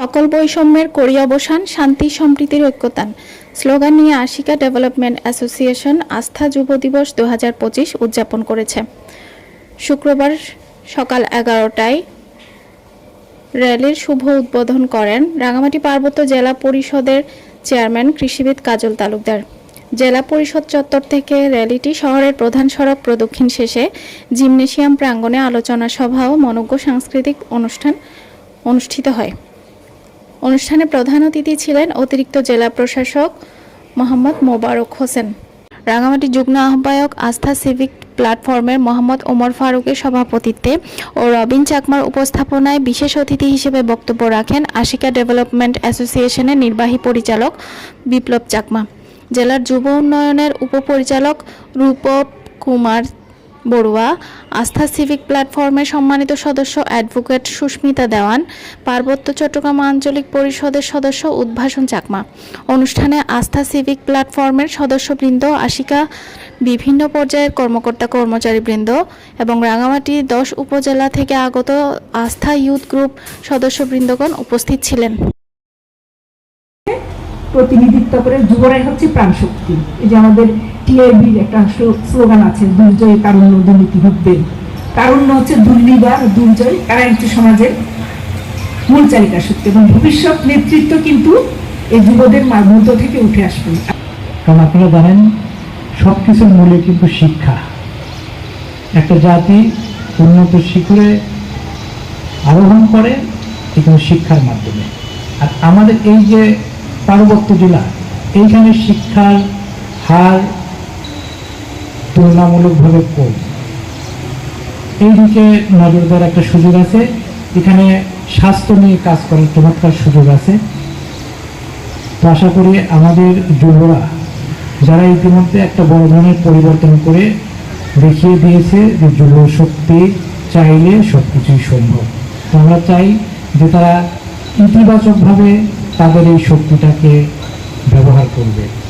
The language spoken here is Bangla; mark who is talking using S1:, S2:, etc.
S1: সকল বৈষম্যের করি অবসান শান্তি সম্প্রীতির ঐক্যতান স্লোগান নিয়ে আশিকা ডেভেলপমেন্ট অ্যাসোসিয়েশন আস্থা যুব দিবস দু উদযাপন করেছে শুক্রবার সকাল এগারোটায় র্যালির শুভ উদ্বোধন করেন রাঙামাটি পার্বত্য জেলা পরিষদের চেয়ারম্যান কৃষিবিদ কাজল তালুকদার জেলা পরিষদ চত্বর থেকে র্যালিটি শহরের প্রধান সড়ক প্রদক্ষিণ শেষে জিমনেশিয়াম প্রাঙ্গণে আলোচনা সভা ও মনজ্ঞ সাংস্কৃতিক অনুষ্ঠান অনুষ্ঠিত হয় অনুষ্ঠানে প্রধান অতিথি ছিলেন অতিরিক্ত জেলা প্রশাসক মোহাম্মদ মোবারক হোসেন রাঙামাটি যুগ্ম আহ্বায়ক আস্থা সিভিক প্ল্যাটফর্মের মোহাম্মদ ওমর ফারুকের সভাপতিত্বে ও রবিন চাকমার উপস্থাপনায় বিশেষ অতিথি হিসেবে বক্তব্য রাখেন আশিকা ডেভেলপমেন্ট অ্যাসোসিয়েশনের নির্বাহী পরিচালক বিপ্লব চাকমা জেলার যুব উন্নয়নের উপপরিচালক রূপব কুমার বড়ুয়া আস্থা সিভিক প্ল্যাটফর্মের সম্মানিত সদস্য অ্যাডভোকেট সুস্মিতা দেওয়ান পার্বত্য চট্টগ্রাম আঞ্চলিক পরিষদের সদস্য উদ্ভাসন চাকমা অনুষ্ঠানে আস্থা সিভিক প্ল্যাটফর্মের সদস্যবৃন্দ আশিকা বিভিন্ন পর্যায়ের কর্মকর্তা কর্মচারীবৃন্দ এবং রাঙামাটি দশ উপজেলা থেকে আগত আস্থা ইউথ গ্রুপ সদস্যবৃন্দগণ উপস্থিত ছিলেন
S2: প্রতিনিধিত্ব করে যুবরাই হচ্ছে প্রাণশক্তি এই যে আমাদের টিআইবির একটা স্লোগান আছে দুর্জয় দুর্নীতি হচ্ছে দুর্নিবার দুর্জয় একটি সমাজের মূল চালিকা এবং ভবিষ্যৎ নেতৃত্ব কিন্তু এই যুবদের মধ্য থেকে উঠে আসবে
S3: কারণ আপনারা জানেন সব কিছুর মূলে কিন্তু শিক্ষা একটা জাতি উন্নত শিখরে আরোহণ করে এখানে শিক্ষার মাধ্যমে আর আমাদের এই যে পার্বত্য জেলা এইখানে শিক্ষার হার তুলনামূলকভাবে কম এই দিকে নজর দেওয়ার একটা সুযোগ আছে এখানে স্বাস্থ্য নিয়ে কাজ করার চমৎকার সুযোগ আছে তো আশা করি আমাদের যুবরা যারা ইতিমধ্যে একটা বড় ধরনের পরিবর্তন করে দেখিয়ে দিয়েছে যে যুব শক্তি চাইলে সব কিছুই সম্ভব আমরা চাই যে তারা ইতিবাচকভাবে তাদের এই শক্তিটাকে ব্যবহার করবে